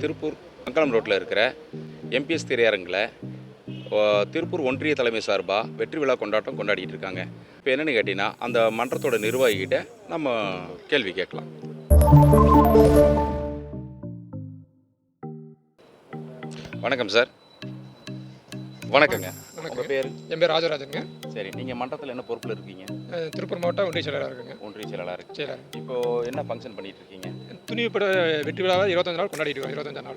திருப்பூர் மங்களம் ரோட்டில் இருக்கிற எம்பிஎஸ் திரையரங்கில் ஓ, திருப்பூர் ஒன்றிய தலைமை சார்பாக வெற்றி விழா கொண்டாட்டம் கொண்டாடிட்டு இருக்காங்க. இப்போ என்னென்னு கேட்டிங்கன்னா அந்த மன்றத்தோட நிர்வாகிகிட்ட நம்ம கேள்வி கேட்கலாம். வணக்கம் சார். வணக்கங்க. உங்கள் பேர்? என் பேர் ராஜராஜனுங்க. சரி நீங்கள் மன்றத்தில் என்ன பொறுப்பில் இருக்கீங்க? திருப்பூர் மாவட்டம் ஒன்றிய செயலாளர் இருக்குங்க. ஒன்றிய செயலாளர். இருக்கு செயலாளர். இப்போது என்ன ஃபங்க்ஷன் பண்ணிட்டு இருக்கீங்க? துணிவு பட வெற்றி விழாவை இருபத்தஞ்சு நாள் கொண்டாடிட்டு இருக்கோம் இருபத்தஞ்சு நாள்.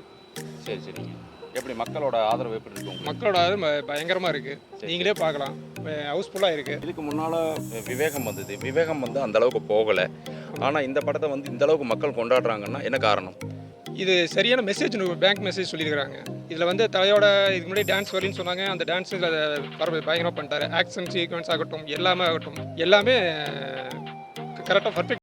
சரி சரிங்க. எப்படி மக்களோட ஆதரவு எப்படி இருக்கு உங்களுக்கு? மக்களோட ஆதரவு ப- பயங்கரமா இருக்கு. நீங்களே பார்க்கலாம். ஹவுஸ்ஃபுல்லாக இருக்கு. இதுக்கு முன்னால் விவேகம் வந்தது. விவேகம் வந்து அந்த அளவுக்கு போகலை. ஆனால் இந்த படத்தை வந்து இந்த அளவுக்கு மக்கள் கொண்டாடுறாங்கன்னா என்ன காரணம்? இது சரியான மெசேஜ் பேங்க் மெசேஜ் சொல்லியிருக்காங்க இதில் வந்து தலையோட இதுக்கு முன்னாடி டான்ஸ் வரலன்னு சொன்னாங்க. அந்த டான்ஸ் பரவ பயங்கரமாக பண்ணிட்டாரு. ஆக்ஷன் சீக்வன்ஸ் ஆகட்டும் எல்லாமே ஆகட்டும். எல்லாமே கரெக்டாக பர்ஃபெக்ட்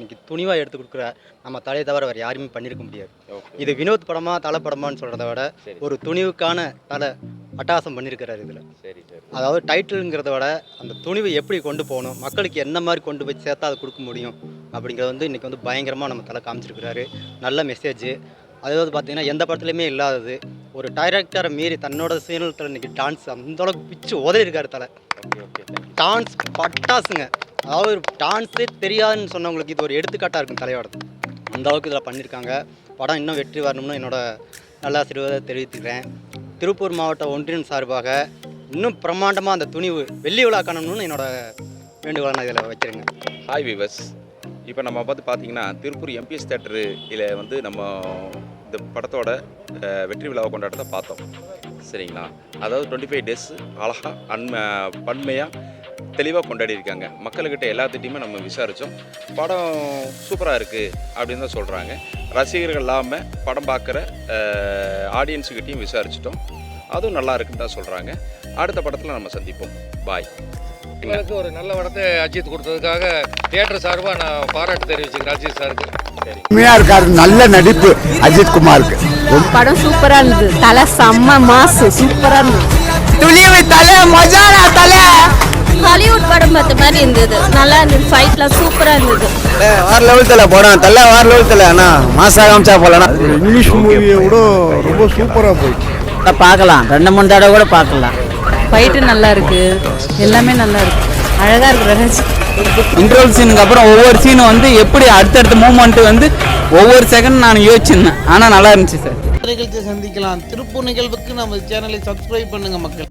இன்னைக்கு துணிவாக எடுத்து கொடுக்குற நம்ம தலையை தவிர வேறு யாருமே பண்ணியிருக்க முடியாது. இது வினோத் படமா தலை படமான்னு சொல்கிறத விட. ஒரு துணிவுக்கான தலை அட்டகாசம் பண்ணியிருக்கிறாரு இதில். அதாவது டைட்டிலுங்கிறத விட அந்த துணிவை எப்படி கொண்டு போகணும் மக்களுக்கு என்ன மாதிரி கொண்டு போய் சேர்த்தா அதை கொடுக்க முடியும் அப்படிங்கிறது வந்து இன்றைக்கி வந்து பயங்கரமாக நம்ம தலை காமிச்சிருக்கிறாரு. நல்ல மெசேஜ் அதாவது பார்த்தீங்கன்னா எந்த படத்துலையுமே இல்லாதது. ஒரு டைரக்டரை மீறி தன்னோட சீனத்தில் இன்றைக்கி டான்ஸ் அந்த அளவுக்கு பிச்சு உதறி இருக்காரு தலை. டான்ஸ் பட்டாசுங்க. அதாவது டான்ஸே தெரியாதுன்னு சொன்னவங்களுக்கு இது ஒரு எடுத்துக்காட்டாக இருக்கும் தலையோட அந்த அளவுக்கு இதில் பண்ணியிருக்காங்க படம் இன்னும் வெற்றி வரணும்னு என்னோட நல்ல ஆசீர்வாதத்தை தெரிவித்துக்கிறேன். திருப்பூர் மாவட்ட ஒன்றியம் சார்பாக இன்னும் பிரம்மாண்டமாக அந்த துணிவு வெள்ளி விழா காணணும்னு என்னோட வேண்டுகோளை நான் இதில் வைக்கிறேங்க. ஹாய் விவஸ் இப்போ நம்ம பார்த்து பார்த்தீங்கன்னா திருப்பூர் எம்பிஎஸ் தேட்டரு இதில் வந்து நம்ம இந்த படத்தோட வெற்றி விழாவை கொண்டாட்டத்தை பார்த்தோம். சரிங்களா? அதாவது டுவெண்ட்டி ஃபைவ் டேஸ் அழகாக அன்மை பன்மையாக தெளிவாக கொண்டாடி இருக்காங்க மக்கள்கிட்ட எல்லாத்திட்டையுமே நம்ம விசாரித்தோம் படம் சூப்பராக இருக்குது அப்படின்னு தான் சொல்கிறாங்க ரசிகர்கள் இல்லாமல் படம் பார்க்குற ஆடியன்ஸுக்கிட்டையும் விசாரிச்சிட்டோம். அதுவும் நல்லா இருக்குன்னு தான் சொல்கிறாங்க அடுத்த படத்தில் நம்ம சந்திப்போம். பாய் எங்களுக்கு ஒரு நல்ல படத்தை அஜித் கொடுத்ததுக்காக தியேட்டர் சார்பாக நான் பாராட்டு தெரிவிச்சுக்கிறேன் அஜித் சாருக்கு. உண்மையா இருக்காரு. நல்ல நடிப்பு அஜித் குமாருக்கு. படம் சூப்பரா இருந்தது. தலை செம்ம மாசு சூப்பரா இருந்தது. துணிவு தலை மஜானா தலை. ஹாலிவுட் படம் பார்த்த மாதிரி இருந்தது. நல்லா இருந்தது. ஃபைட்லாம் சூப்பரா இருந்தது. வேற லெவல் தல படம் தல வேற லெவல் தல. அண்ணா மாசா காமிச்சா போலண்ணா. இங்கிலீஷ் மூவியை விட ரொம்ப சூப்பராக போயிடுச்சு. பார்க்கலாம். ரெண்டு மூணு தடவை கூட பார்க்கலாம். ஃபைட்டு நல்லா இருக்கு. எல்லாமே நல்லா இருக்கு. அழகா இருக்கு ரகஸ் இன்ட்ரோல் சீனுக்கு அப்புறம் ஒவ்வொரு சீனும் வந்து எப்படி அடுத்தடுத்த மூமெண்ட் வந்து ஒவ்வொரு செகண்ட் நான் யோசிச்சிருந்தேன். ஆனால் நல்லா இருந்துச்சு சார். நிகழ்ச்சியை சந்திக்கலாம். திருப்பூர் நிகழ்வுக்கு நம்ம சேனலை சப்ஸ்கிரைப் பண்ணுங்க மக்கள்.